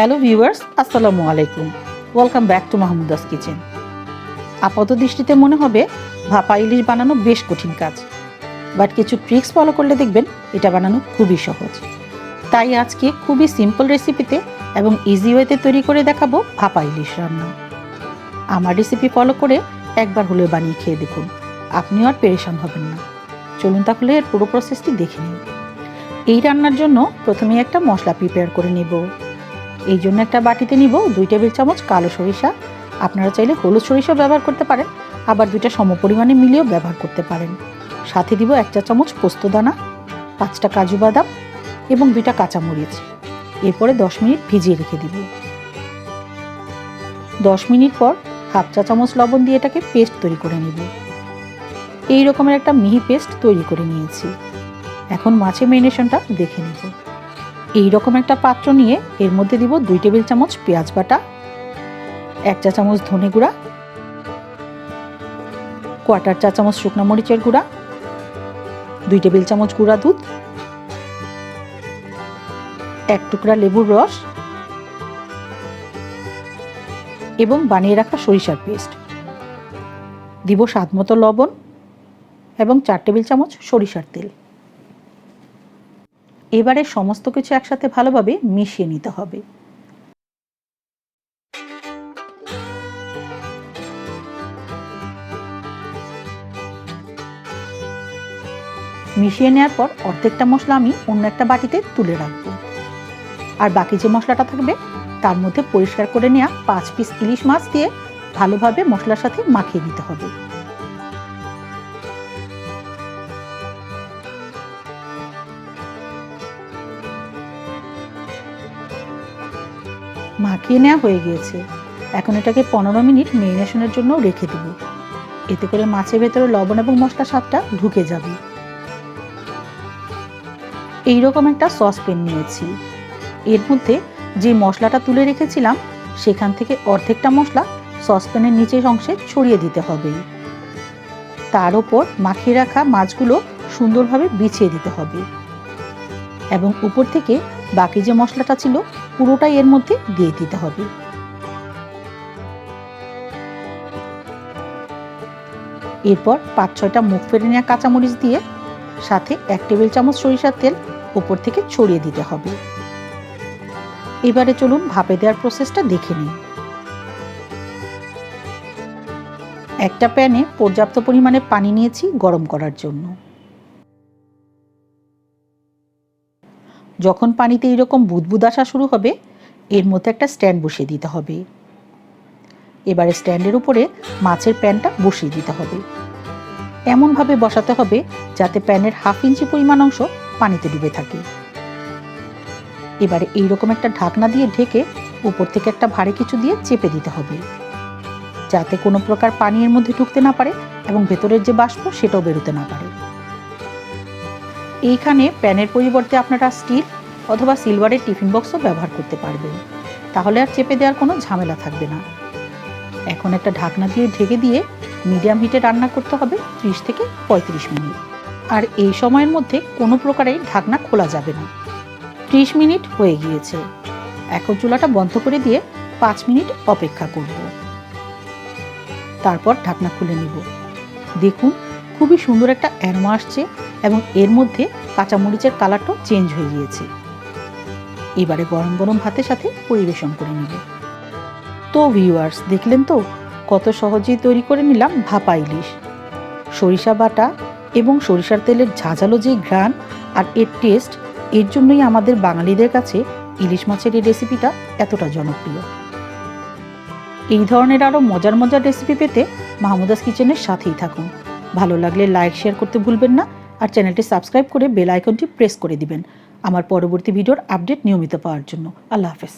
Hello viewers, আসসালামু আলাইকুম। Welcome back to Mahmuda's kitchen আপাত দৃষ্টিতে মনে হবে, ভাপা ইলিশ বানানো বেশ কঠিন কাজ। বাট কিছু ট্রিক্স ফলো করলে দেখবেন, এটা বানানো খুবই সহজ। তাই আজকে খুবই সিম্পল রেসিপিতে এবং ইজি ওয়েতে তৈরি করে দেখাবো ভাপা ইলিশ রান্না। আমার রেসিপি ফলো করে একবার হলেও বানিয়ে খেয়ে দেখুন। আপনিও আর পেরেশান হবেন না। চলুন তাহলে এর পুরো প্রসেসটি দেখে নিন এই রান্নার জন্য প্রথমে একটা মশলা প্রিপেয়ার করে নেব। এই জন্য একটা বাটিতে নিব দুই টেবিল চামচ কালো সরিষা। আপনারা চাইলে হলুদ সরিষা ব্যবহার করতে পারেন, আবার দুইটা সমপরিমাণে মিলিয়েও ব্যবহার করতে পারেন। সাথে দিব এক চা চামচ পোস্তদানা পাঁচটা কাজু বাদাম এবং দুইটা কাঁচামরিচ। এরপরে দশ মিনিট ভিজিয়ে রেখে দিব। দশ মিনিট পর হাফ চা চামচ লবণ দিয়ে এটাকে পেস্ট তৈরি করে নিব। এই রকমের একটা মিহি পেস্ট তৈরি করে নিয়েছি। এখন মাছের মেরিনেশনটা দেখে নেব। এই রকম একটা পাত্র নিয়ে এর মধ্যে দিব দুই টেবিল চামচ পেঁয়াজ বাটা, এক চা চামচ ধনে গুঁড়া কোয়াটার চা চামচ শুকনো মরিচের গুঁড়া, দুই টেবিল চামচ গুঁড়া দুধ, এক টুকরা লেবুর রস এবং বানিয়ে রাখা সরিষার পেস্ট। দিব স্বাদ মতো লবণ এবং চার টেবিল চামচ সরিষার তেল। এবারে সমস্ত কিছু একসাথে ভালোভাবে মিশিয়ে নিতে হবে। মিশিয়ে নেওয়ার পর অর্ধেকটা মশলা আমি অন্য একটা বাটিতে তুলে রাখব। আর বাকি যে মশলাটা থাকবে, তার মধ্যে পরিষ্কার করে নেওয়া পাঁচ পিস ইলিশ মাছ দিয়ে ভালোভাবে মশলার সাথে মাখিয়ে নিতে হবে। মাখিয়ে নেওয়া হয়ে গিয়েছে। এখন এটাকে পনেরো মিনিট মেরিনেশনের জন্য রেখে দেব। এতে করে মাছের ভেতরে লবণ এবং মশলা স্বাদটা ঢুকে যাবে। এইরকম একটা সসপ্যান নিয়েছি। এর মধ্যে যে মশলাটা তুলে রেখেছিলাম, সেখান থেকে অর্ধেকটা মশলা সসপ্যানের নিচের অংশে ছড়িয়ে দিতে হবে। তার ওপর মাখিয়ে রাখা মাছগুলো সুন্দরভাবে বিছিয়ে দিতে হবে। এবং উপর থেকে বাকি যে মশলাটা ছিল পুরোটাই এর মধ্যে দিয়ে দিতে হবে। এরপর পাঁচ ছয়টা মুখ ফেরে নেওয়া কাঁচামরিচ দিয়ে সাথে এক টেবিল চামচ সরিষার তেল উপর থেকে ছড়িয়ে দিতে হবে। এবারে চলুন ভাপে দেওয়ার প্রসেসটা দেখে নিন একটা প্যানে পর্যাপ্ত পরিমাণে পানি নিয়েছি গরম করার জন্য। যখন পানিতে এইরকম বুদবুদ আসা শুরু হবে, এর মধ্যে একটা স্ট্যান্ড বসিয়ে দিতে হবে। এবারে স্ট্যান্ডের উপরে মাছের প্যানটা বসিয়ে দিতে হবে। এমনভাবে বসাতে হবে যাতে প্যানের হাফ ইঞ্চি পরিমাণ অংশ পানিতে ডুবে থাকে। এবারে এইরকম একটা ঢাকনা দিয়ে ঢেকে উপর থেকে একটা ভারী কিছু দিয়ে চেপে দিতে হবে। যাতে কোনো প্রকার পানি এর মধ্যে ঢুকতে না পারে এবং ভেতরের যে বাষ্প সেটাও বেরোতে না পারে। এইখানে প্যানের পরিবর্তে আপনারা স্টিল অথবা সিলভারের টিফিন বক্সও ব্যবহার করতে পারবেন। তাহলে আর চেপে দেওয়ার কোনো ঝামেলা থাকবে না। এখন একটা ঢাকনা দিয়ে ঢেকে দিয়ে মিডিয়াম হিটে রান্না করতে হবে ত্রিশ থেকে পঁয়ত্রিশ মিনিট। আর এই সময়ের মধ্যে কোনো প্রকারেই ঢাকনা খোলা যাবে না। ত্রিশ মিনিট হয়ে গিয়েছে। এখন চুলাটা বন্ধ করে দিয়ে পাঁচ মিনিট অপেক্ষা করব। তারপর ঢাকনা খুলে নিব। দেখুন, খুবই সুন্দর একটা অ্যারোমা আসছে। এবং এর মধ্যে কাঁচামরিচের কালারটাও চেঞ্জ হয়ে গিয়েছে। এবারে গরম গরম ভাতের সাথে পরিবেশন করে নিব। তো ভিউয়ার্স দেখলেন তো? কত সহজেই তৈরি করে নিলাম ভাপা ইলিশ। সরিষা বাটা এবং সরিষার তেলের ঝাঁঝালো যে ঘ্রাণ আর এর টেস্ট এর জন্যই আমাদের বাঙালিদের কাছে ইলিশ মাছের এই রেসিপিটা এতটা জনপ্রিয়। এই ধরনের আরও মজার মজার রেসিপি পেতে মাহমুদাস কিচেনের সাথেই থাকুন। ভালো লাগলে লাইক শেয়ার করতে ভুলবেন না। আর চ্যানেলটি সাবস্ক্রাইব করে বেল আইকনটি প্রেস করে দিবেন। আমার পরবর্তী ভিডিওর আপডেট নিয়মিত পাওয়ার জন্য। আল্লাহ হাফেজ।